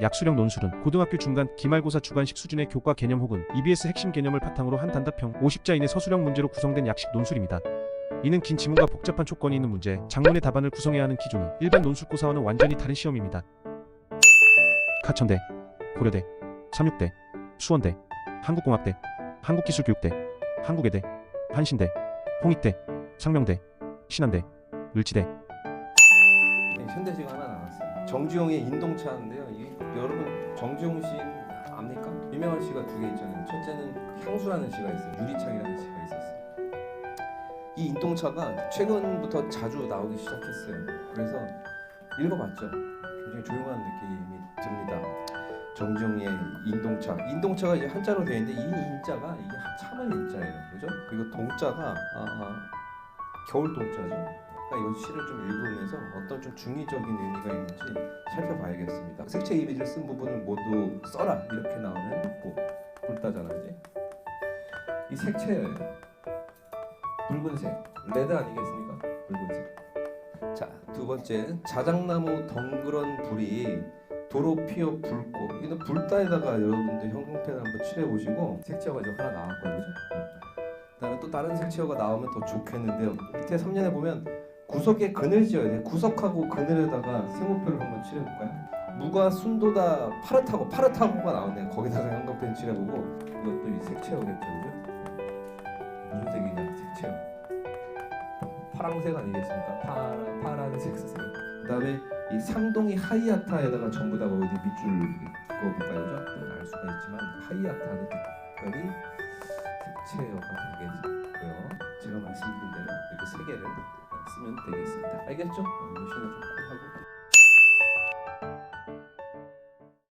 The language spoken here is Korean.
약수령 논술은 고등학교 중간 기말고사 주관식 수준의 교과 개념 혹은 EBS 핵심 개념을 바탕으로 한 단답형 50자 이내 서술형 문제로 구성된 약식 논술입니다. 이는 긴 지문과 복잡한 조건이 있는 문제, 장문의 답안을 구성해야 하는 기준은 일반 논술고사와는 완전히 다른 시험입니다. 가천대, 고려대, 삼육대, 수원대, 한국공학대, 한국기술교육대, 한국외대, 한신대, 홍익대, 상명대, 신한대, 을지대, 네, 현대지가 하나 나왔어요. 정주영의 인동차인데요. 이, 여러분 정주영 씨 압니까? 유명한 시가 두 개 있잖아요. 첫째는 향수라는 시가 있어요. 유리창이라는 시가 있었어요. 이 인동차가 최근부터 자주 나오기 시작했어요. 그래서 읽어봤죠. 굉장히 조용한 느낌이 듭니다. 정주영의 인동차. 인동차가 이제 한자로 되어 있는데 이 인자가 이게 참을 인자예요. 그죠? 그리고 동자가 아, 겨울 동자죠. 이 시를 좀 읽으면서 어떤 좀 중의적인 의미가 있는지 살펴봐야겠습니다. 색채 이미지를 쓴 부분을 모두 써라 이렇게 나오면 고 불따잖아 이제 이 색채예요. 붉은색 레드 아니겠습니까? 붉은색. 자두 번째 자작나무 덩그런 불이 도로 피어 붉고 이거 불따에다가 여러분들 형광펜 한번 칠해 보시고 색채가 이제 하나 나왔거든요. 그죠? 그다음에 또 다른 색채가 나오면 더 좋겠는데요. 밑에 3년에 보면 구석에 그늘 지어야 돼. 구석하고 그늘에다가 세모표를 한번 칠해볼까요? 무가 순도다 파릇하고 파릇하고가 나오네. 거기다가 형광펜 칠해보고 이것도 이 색채어겠죠, 그죠? 무슨 색이냐? 색채어. 파랑색 아니겠습니까? 파란 파란색 색. 그다음에 이 상동이 하이아타에다가 전부 다 어디 밑줄 그거 볼까요, 그죠? 음, 알 수가 있지만 하이아타는 특별히 색채어가 되겠고요. 제가 말씀드린 대로 이렇게 세 개를 쓰면 되겠습니다. 알겠죠? 어, 이거 신호 좀 하고